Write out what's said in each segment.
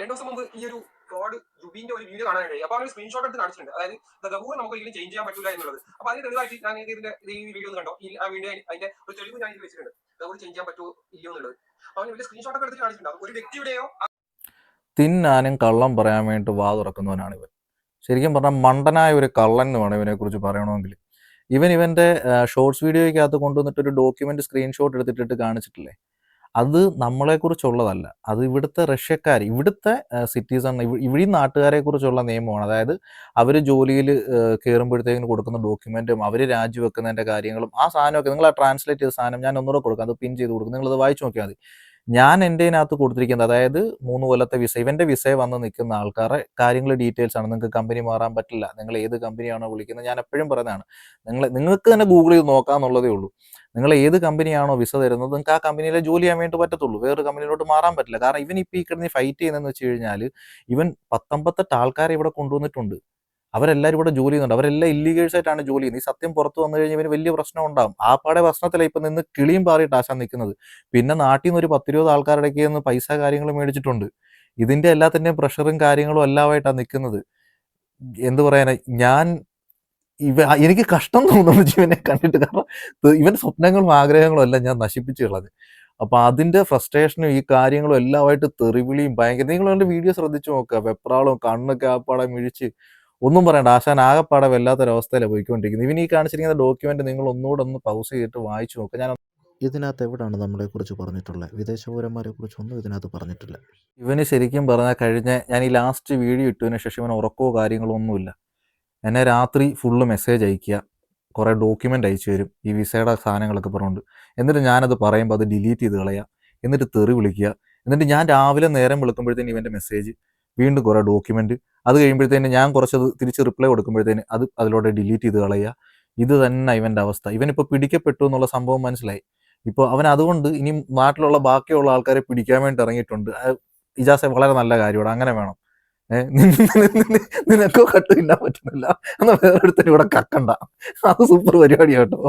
രണ്ടു ദിവസം മുമ്പ് ഈ ഒരു ഫ്രോഡ് ജുബിന്റെ ഒരു വീഡിയോ കാണാൻ കഴിയും അപ്പൊ അവർ സ്ക്രീൻഷോട്ട് എടുത്ത് കാണിച്ചിട്ടുണ്ട്. അതായത് ഗഹൂർ നമുക്ക് ഒരിക്കലും ചേഞ്ച് ചെയ്യാൻ പറ്റില്ല എന്നുള്ളത്. അപ്പൊ അതിന് തെളിവായിട്ട് ഞാൻ ഇതിന്റെ ഇത് ഈ വീഡിയോ കണ്ടോ? ഈ ആ വീഡിയോ അതിന്റെ ഒരു തെളിവ് ഞാൻ വെച്ചിട്ടുണ്ട്. ഗഹൂർ ചേഞ്ച് ചെയ്യാൻ പറ്റുമോ ഇല്ലയോ എന്നുള്ളത്. അവന് വലിയ സ്ക്രീൻഷോട്ട് എടുത്ത് കാണിച്ചിട്ടുണ്ട്. ഒരു വ്യക്തിയുടെയോ തിന്നാനും കള്ളം പറയാൻ വേണ്ടി വാ തുറക്കുന്നവനാണ് ഇവൻ. ശരിക്കും പറഞ്ഞാൽ മണ്ടനായ ഒരു കള്ളൻ എന്ന് വേണം ഇവനെക്കുറിച്ച് പറയണമെങ്കിൽ. ഇവൻ ഇവന്റെ ഷോർട്സ് വീഡിയോയ്ക്കകത്ത് കൊണ്ടുവന്നിട്ട് ഒരു ഡോക്യുമെന്റ് സ്ക്രീൻഷോട്ട് എടുത്തിട്ടിട്ട് കാണിച്ചിട്ടില്ലേ? അത് നമ്മളെക്കുറിച്ചുള്ളതല്ല. അത് ഇവിടുത്തെ റഷ്യക്കാർ ഇവിടുത്തെ സിറ്റിസൺ ഇവിടെ നാട്ടുകാരെ കുറിച്ചുള്ള നിയമമാണ്. അതായത് അവർ ജോലിയിൽ കയറുമ്പോഴത്തേക്കിന് കൊടുക്കുന്ന ഡോക്യുമെന്റും അവർ രാജിവെക്കുന്നതിന്റെ കാര്യങ്ങളും ആ സാധനമൊക്കെ നിങ്ങൾ ആ ട്രാൻസ്ലേറ്റ് ചെയ്ത സാധനം ഞാൻ ഒന്നുകൂടെ കൊടുക്കാം. അത് പിൻ ചെയ്ത് കൊടുക്കും. നിങ്ങളത് വായിച്ചു നോക്കിയാൽ മതി. ഞാൻ എന്റെ അതിനകത്ത് കൊടുത്തിരിക്കുന്നത് അതായത് മൂന്ന് കൊല്ലത്തെ വിസ ഇവന്റെ വിസയെ വന്ന് നിൽക്കുന്ന ആൾക്കാരെ കാര്യങ്ങൾ ഡീറ്റെയിൽസ് ആണ്. നിങ്ങൾക്ക് കമ്പനി മാറാൻ പറ്റില്ല. നിങ്ങൾ ഏത് കമ്പനിയാണോ വിളിക്കുന്നത് ഞാൻ എപ്പോഴും പറയുന്നതാണ്. നിങ്ങൾ നിങ്ങൾക്ക് തന്നെ ഗൂഗിൾ ചെയ്ത് നോക്കാന്നുള്ളതേ ഉള്ളൂ. നിങ്ങൾ ഏത് കമ്പനിയാണോ വിസ തരുന്നത് നിങ്ങൾക്ക് ആ കമ്പനിയിലെ ജോലി ചെയ്യാൻ വേണ്ടി പറ്റത്തുള്ളൂ. വേറൊരു കമ്പനിയിലോട്ട് മാറാൻ പറ്റില്ല. കാരണം ഇവൻ ഇപ്പോൾ ഈ കിടന്ന് ഫൈറ്റ് ചെയ്യുന്നതെന്ന് വെച്ച് കഴിഞ്ഞാൽ ഇവൻ പത്തൊമ്പത്തെട്ട് ആൾക്കാരെ ഇവിടെ കൊണ്ടുവന്നിട്ടുണ്ട്. അവരെല്ലാവരും ഇവിടെ ജോലി ചെയ്യുന്നുണ്ട്. അവരെല്ലാം ഇല്ലീഗൽസ് ആയിട്ടാണ് ജോലി ചെയ്യുന്നത്. ഈ സത്യം പുറത്ത് വന്നു കഴിഞ്ഞാൽ ഇവന് വലിയ പ്രശ്നം ഉണ്ടാകും ആ പാടെ പ്രശ്നത്തിലാണ് ഇപ്പം നിന്ന് കിളിയും പാറിയിട്ട് ആശാൻ നിൽക്കുന്നത് പിന്നെ നാട്ടിൽ നിന്ന് ഒരു പത്തിരുപത് ആൾക്കാരുടെ നിന്ന് പൈസ കാര്യങ്ങൾ മേടിച്ചിട്ടുണ്ട്. ഇതിന്റെ എല്ലാത്തിന്റെയും പ്രഷറും കാര്യങ്ങളും എല്ലാമായിട്ടാണ് നിൽക്കുന്നത് എന്ത് പറയാനാ? ഞാൻ ഇവ എനിക്ക് കഷ്ടം തോന്നുന്നു ജീവനെ കണ്ടിട്ട്. കാരണം ഇവന്റെ സ്വപ്നങ്ങളും ആഗ്രഹങ്ങളും എല്ലാം ഞാൻ നശിപ്പിച്ചു കളഞ്ഞു. അപ്പൊ അതിന്റെ ഫ്രസ്ട്രേഷനും ഈ കാര്യങ്ങളും എല്ലാമായിട്ട് തെറിവിളിയും ഭയങ്കര നിങ്ങൾ എന്റെ വീഡിയോ ശ്രദ്ധിച്ചു നോക്കുക. വെപ്രാളും കണ്ണൊക്കെ ആപ്പാടെ മിഴിച്ച് ഒന്നും പറയണ്ട. ആശാൻ ആകെപ്പാടെ വല്ലാത്തൊരവസ്ഥയിലാണ് പോയിക്കൊണ്ടിരിക്കുന്നത്. ഇവൻ ഈ കാണിച്ചിരിക്കുന്ന ഡോക്യുമെന്റ് നിങ്ങൾ ഒന്നുകൂടെ ഒന്ന് പൗസ് ചെയ്തിട്ട് വായിച്ചു നോക്കുക ഞാൻ ഇതിനകത്ത് എവിടെയാണ് നമ്മളെക്കുറിച്ച് പറഞ്ഞിട്ടുള്ളത് വിദേശ പൗരന്മാരെ കുറിച്ചൊന്നും ഇതിനകത്ത് പറഞ്ഞിട്ടില്ല. ഇവന് ശരിക്കും പറഞ്ഞാൽ കഴിഞ്ഞ ഞാൻ ഈ ലാസ്റ്റ് വീഡിയോ ഇട്ടതിന് ശേഷം ഇവന് ഉറക്കമോ കാര്യങ്ങളോ ഒന്നുമില്ല. എന്നെ രാത്രി ഫുള്ള് മെസ്സേജ് അയക്കുക കുറേ ഡോക്യുമെന്റ് അയച്ചു തരും. ഈ വിസയുടെ സാധനങ്ങളൊക്കെ പറഞ്ഞുകൊണ്ട്. എന്നിട്ട് ഞാനത് പറയുമ്പോൾ അത് ഡിലീറ്റ് ചെയ്ത് കളയുക എന്നിട്ട് തെറി വിളിക്കുക. എന്നിട്ട് ഞാൻ രാവിലെ നേരം വിളിക്കുമ്പോഴത്തേന് ഇവന്റെ മെസ്സേജ് വീണ്ടും കുറേ ഡോക്യുമെന്റ് അത് കഴിയുമ്പോഴത്തേന് ഞാൻ കുറച്ചത് തിരിച്ച് റിപ്ലൈ കൊടുക്കുമ്പോഴത്തേന് അത് അതിലൂടെ ഡിലീറ്റ് ചെയ്ത് കളയുക. ഇത് തന്നെ ഇവന്റെ അവസ്ഥ. ഇവനിപ്പോൾ പിടിക്കപ്പെട്ടു എന്നുള്ള സംഭവം മനസ്സിലായി. ഇപ്പോൾ അവൻ അതുകൊണ്ട് ഇനി നാട്ടിലുള്ള ബാക്കിയുള്ള ആൾക്കാരെ പിടിക്കാൻ വേണ്ടി ഇറങ്ങിയിട്ടുണ്ട്. ഇജാസെ വളരെ നല്ല കാര്യമാണ്. അങ്ങനെ വേണം. നിനക്കോ കട്ട് തിന്നാൻ പറ്റുന്നില്ല. എന്നാ വേറൊരുത്തരും ഇവിടെ കക്കണ്ട. അത് സൂപ്പർ പരിപാടി കേട്ടോ.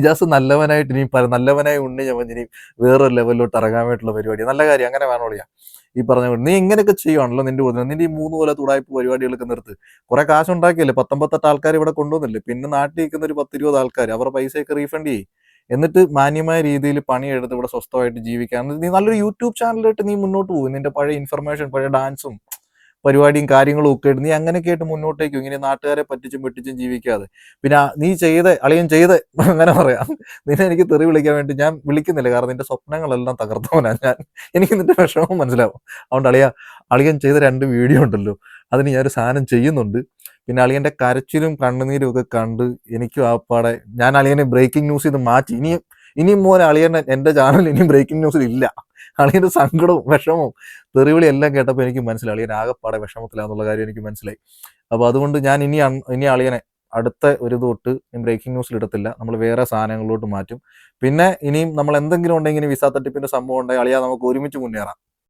ഇജാസ് നല്ലവനായിട്ട് ഇനി നല്ലവനായി ഉണ്ണി ഞാൻ ഇനി വേറൊരു ലെവലിലോട്ട് ഇറങ്ങാൻ വേണ്ടിയിട്ടുള്ള പരിപാടി നല്ല കാര്യം. അങ്ങനെ വേണോളിയാ. ഈ പറഞ്ഞ നീ ഇങ്ങനെയൊക്കെ ചെയ്യുവാണല്ലോ നിന്റെ ഉദരം നിന്റെ ഈ മൂന്ന് പോലെ തുടായ്പ പരിപാടികളൊക്കെ നിർത്ത്. കുറെ കാശ് ഉണ്ടാക്കിയല്ലേ പത്തൊമ്പത്തെട്ട് ആൾക്കാർ ഇവിടെ കൊണ്ടുവന്നില്ലേ? പിന്നെ നാട്ടിൽ നിൽക്കുന്ന ഒരു പത്തിരുപത് ആൾക്കാർ അവരുടെ പൈസയൊക്കെ റീഫണ്ട് ചെയ്യും. എന്നിട്ട് മാന്യമായ രീതിയിൽ പണിയെടുത്ത് ഇവിടെ സ്വസ്ഥമായിട്ട് ജീവിക്കാൻ. നീ നല്ലൊരു യൂട്യൂബ് ചാനലായിട്ട് നീ മുന്നോട്ട് പോകും നിന്റെ പഴയ ഇൻഫർമേഷൻ പഴയ ഡാൻസും പരിപാടിയും കാര്യങ്ങളും ഒക്കെ ആയിട്ട് നീ അങ്ങനെയൊക്കെ ആയിട്ട് മുന്നോട്ടേക്കും ഇങ്ങനെ നാട്ടുകാരെ പറ്റിച്ചും വെട്ടിച്ചും ജീവിക്കാതെ. പിന്നെ നീ ചെയ്ത് അളിയൻ ചെയ്ത് അങ്ങനെ പറയാം. നിന്നെ എനിക്ക് തെറി വിളിക്കാൻ വേണ്ടി ഞാൻ വിളിക്കുന്നില്ല. കാരണം നിന്റെ സ്വപ്നങ്ങളെല്ലാം തകർത്തവനാണ് ഞാൻ. എനിക്ക് നിന്റെ വിഷമം മനസ്സിലാവും. അതുകൊണ്ട് അളിയ അളിയൻ ചെയ്ത രണ്ട് വീഡിയോ ഉണ്ടല്ലോ. അതിന് ഞാനൊരു സാധനം ചെയ്യുന്നുണ്ട്. പിന്നെ അളിയന്റെ കരച്ചിലും കണ്ണുനീരും ഒക്കെ കണ്ട് എനിക്കും ആ പാടെ ഞാൻ അളിയനെ ബ്രേക്കിംഗ് ന്യൂസ് ഇത് മാറ്റി. ഇനിയും ഇനിയും മോനെ അളിയൻ എന്റെ ചാനൽ ഇനിയും ബ്രേക്കിംഗ് ന്യൂസിൽ ഇല്ല. അളിയന്റെ സങ്കടവും വിഷമവും തെറിവിളി എല്ലാം കേട്ടപ്പോൾ എനിക്ക് മനസ്സിലായി. അളിയൻ ആകെപ്പാടെ വിഷമത്തിലാന്നുള്ള കാര്യം എനിക്ക് മനസ്സിലായി. അപ്പോൾ അതുകൊണ്ട് ഞാൻ ഇനി ഇനി അളിയനെ അടുത്ത ഒരു തൊട്ട് ബ്രേക്കിംഗ് ന്യൂസിൽ ഇടത്തില്ല. നമ്മൾ വേറെ സാധനങ്ങളിലോട്ട് മാറ്റും. പിന്നെ ഇനിയും നമ്മൾ എന്തെങ്കിലും ഉണ്ടെങ്കിൽ വിസ തട്ടിപ്പിന്റെ സംഭവം ഉണ്ടെങ്കിൽ അളിയാ നമുക്ക് ഒരുമിച്ച് മുന്നേറാം.